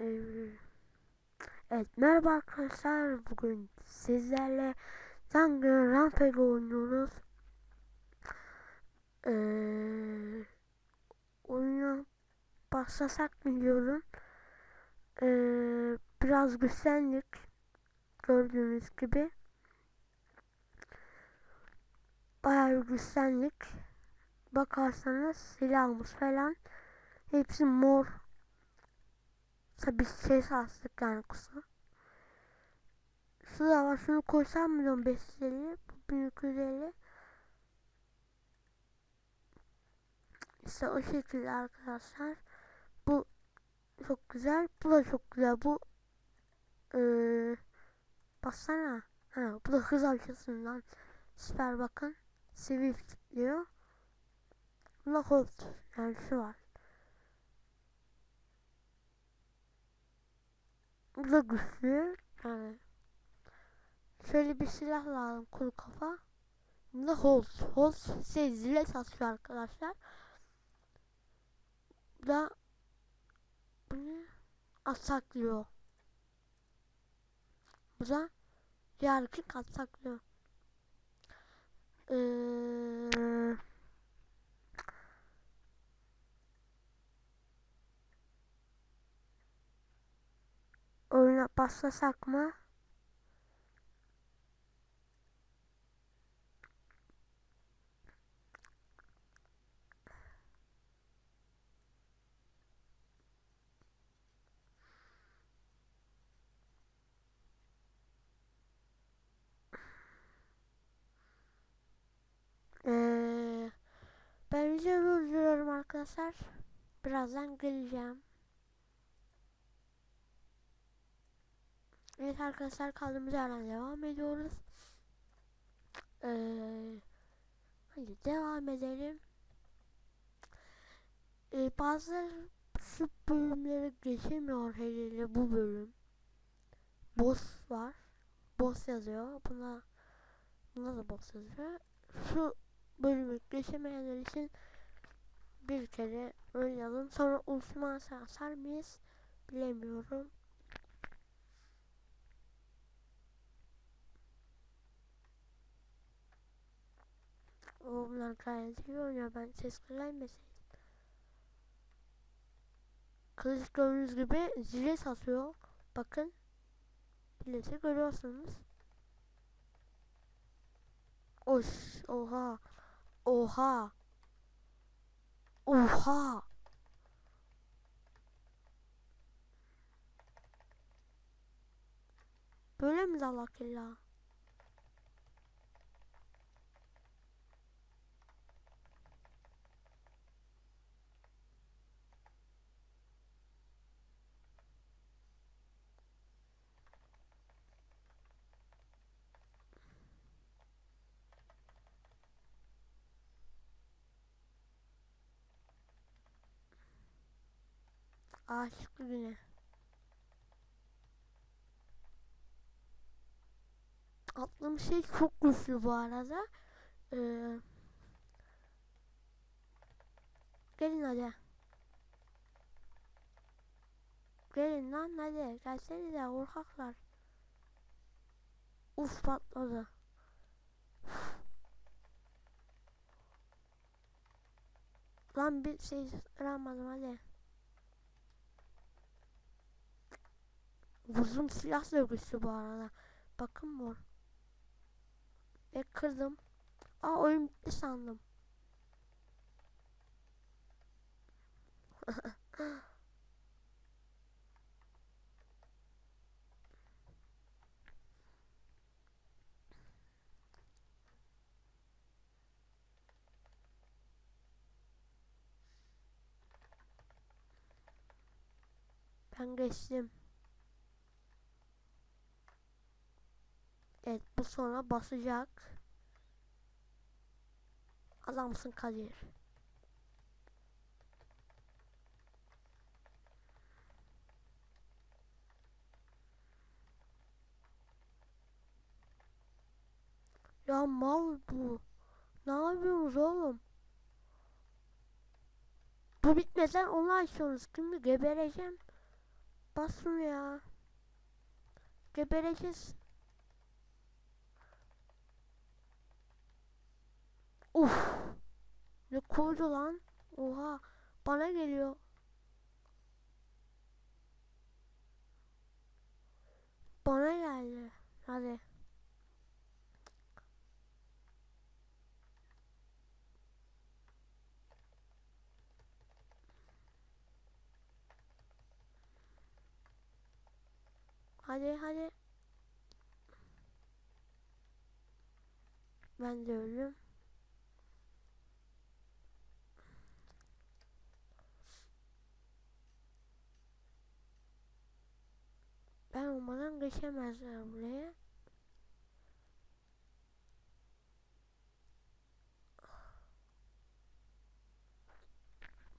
Ee, evet merhaba arkadaşlar. Bugün sizlerle Tango Rampage oynuyoruz. Ee, oyuna başlasak mı diyorum. Ee, biraz güçlendik. Gördüğünüz gibi. Bayağı bir güçlendik. Bakarsanız silahımız falan hepsi mor. Tabi şey astık yani kısa. Şurada var şunu koysam mı diyorum 550 bu 1250 İşte o şekilde arkadaşlar. Bu çok güzel. Bu da çok güzel. Bu ee, baksana. Ha, bu da hız açısından süper bakın. Swift diyor. Yani şu var. Bu da güçlü. Yani şöyle bir silah lazım kuru kafa. Bu da Holt. Holt şey satıyor arkadaşlar. Bu da bu ne? Ataklıyor. Bu da yargık ataklıyor. Eee oyuna başlasak mı? Ee, ben video durduruyorum arkadaşlar. Birazdan geleceğim. Evet arkadaşlar kaldığımız yerden devam ediyoruz. Ee, hadi devam edelim. Ee, bazı şu bölümleri geçemiyor hele bu bölüm. Boss var. Boss yazıyor. Buna buna da boss yazıyor. Şu bölümü geçemeyenler için bir kere oynayalım. Sonra ultiman asar mıyız? Bilemiyorum. Onlar gayet iyi oynuyor. Ben ses gelmeseydim. Kılıç gördüğünüz gibi zile satıyor. Bakın. Bileti görüyorsunuz. Oş, oha. Oha. Oha. Böyle mi dalak illa? Aşıklı güne. Attığım şey çok güçlü bu arada. Ee, gelin hadi. Gelin lan hadi. Gelsenize korkaklar. Uf patladı. Lan bir şey aramadım hadi. Uzun silah güçlü bu arada. Bakın mor. Ve kırdım. Aa oyun bitti sandım. ben geçtim. Evet bu sonra basacak. Adamsın Kadir. Ya mal bu. Ne yapıyorsunuz oğlum? Bu bitmeden onu açıyoruz. Şimdi gebereceğim. Bas şunu ya. Gebereceğiz. Uf. Ne koydu lan? Oha. Bana geliyor. Bana geldi. Hadi. Hadi hadi. Ben de öldüm. Ben olmadan geçemezler buraya.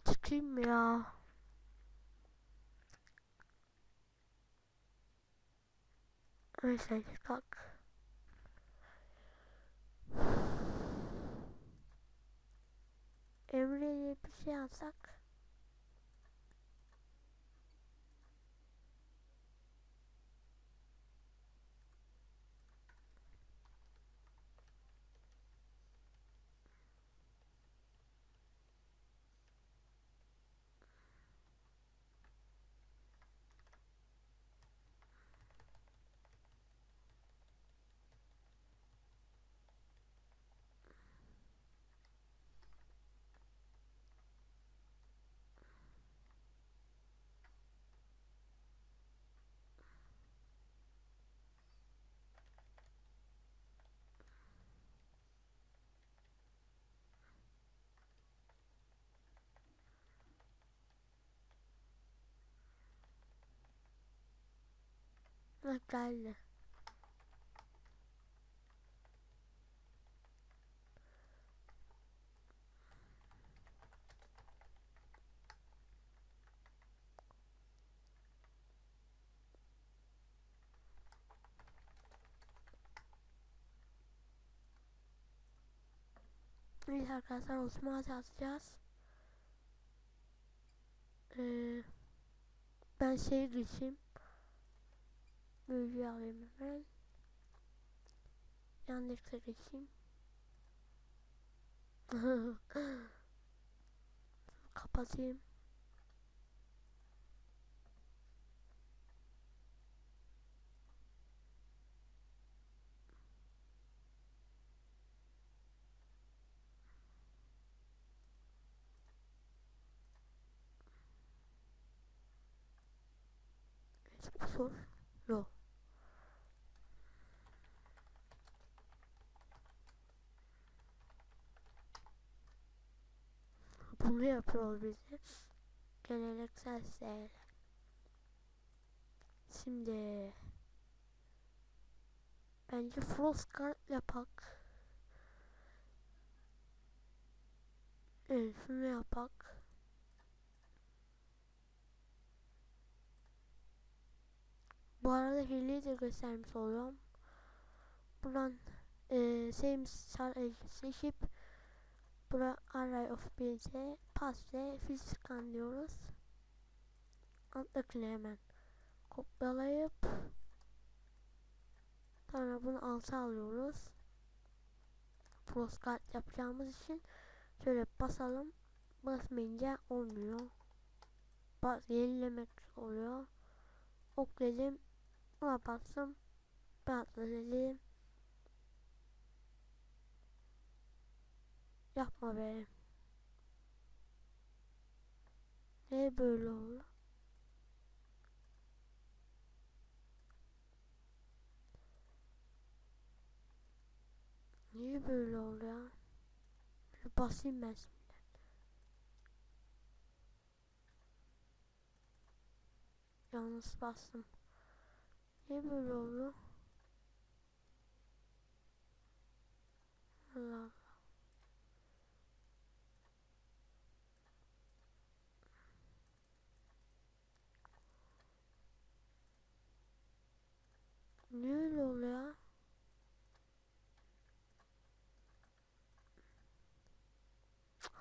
Çıkayım ya? Neyse kalk. Emre'ye bir şey alsak. Ha geldi. Evet arkadaşlar Osman'a atacağız. Ee, ben şey geçeyim. le jeu avec ma main. Et un extrait de Bunu yapıyor bize. Geleneksel şeyler. Şimdi bence Frostguard yapak. Evet yapak. Bu arada hileyi de göstermiş oluyorum. Buradan e, seçip bura array of base pass ve physical diyoruz. Alttakini hemen kopyalayıp sonra bunu alta alıyoruz. Frostguard yapacağımız için şöyle basalım. Basmayınca olmuyor. Bas yenilemek oluyor. Ok dedim. Ona bastım. Bantla dedim. Yapma be. Ne böyle oldu? Niye böyle oldu ya? Bir basayım ben şimdi. Yalnız bastım. Niye böyle oldu? Allah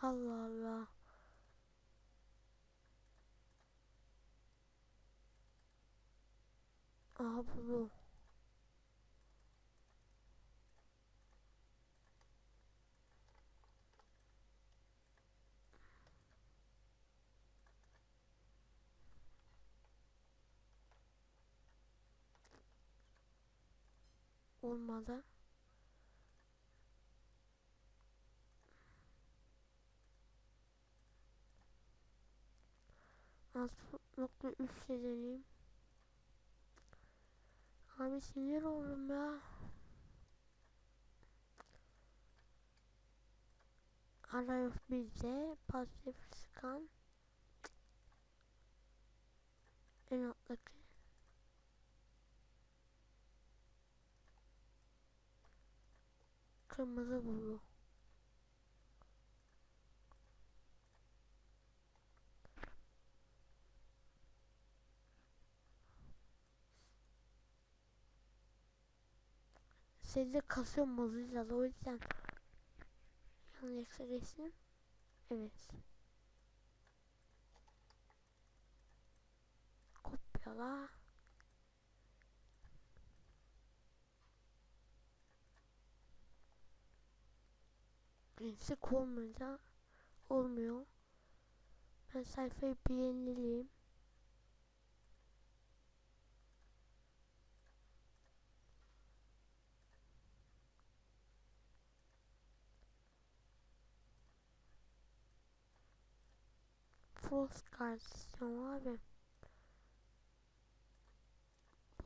Allah Allah. Aha bu. olmalı. 6.3 ile deneyim. Abi sinir oldum ya. Arayüz bizde pasif scan en alttaki kırmızı bulu. Sizde kasıyor mızıyla o yüzden yanlış resim. Evet. Kopyala. Eksik olmayınca olmuyor. Ben sayfayı bir False kartısyon abi.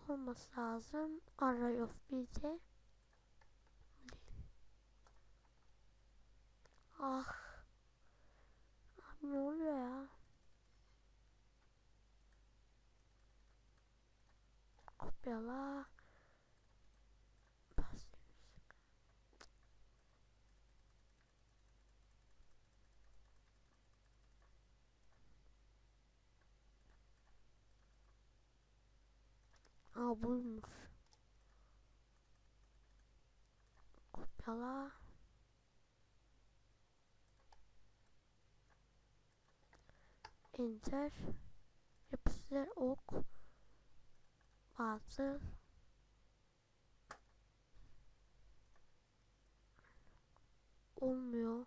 Bu olması lazım. Array of BC. Ah. Abi ne oluyor ya? Kopyala. Pasif. Aa buymuş. Kopyala. Enter. Yapıştır ok. Batıl. Olmuyor.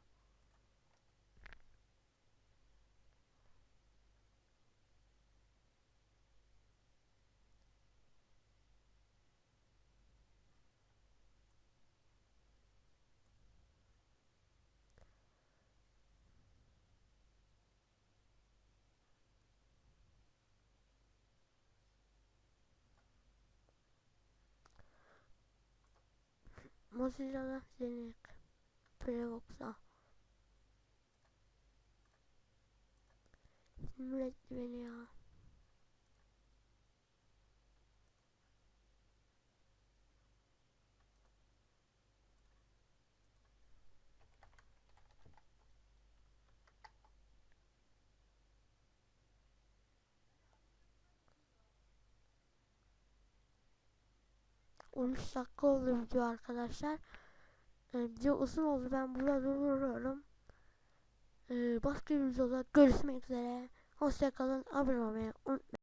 Mozilla'da denek. Prevox'a. Sinir beni ya. On üç dakika oldu video arkadaşlar. Ee, video uzun oldu. Ben burada duruyorum. Ee, başka bir videoda görüşmek üzere. Hoşçakalın. Abone olmayı unutmayın.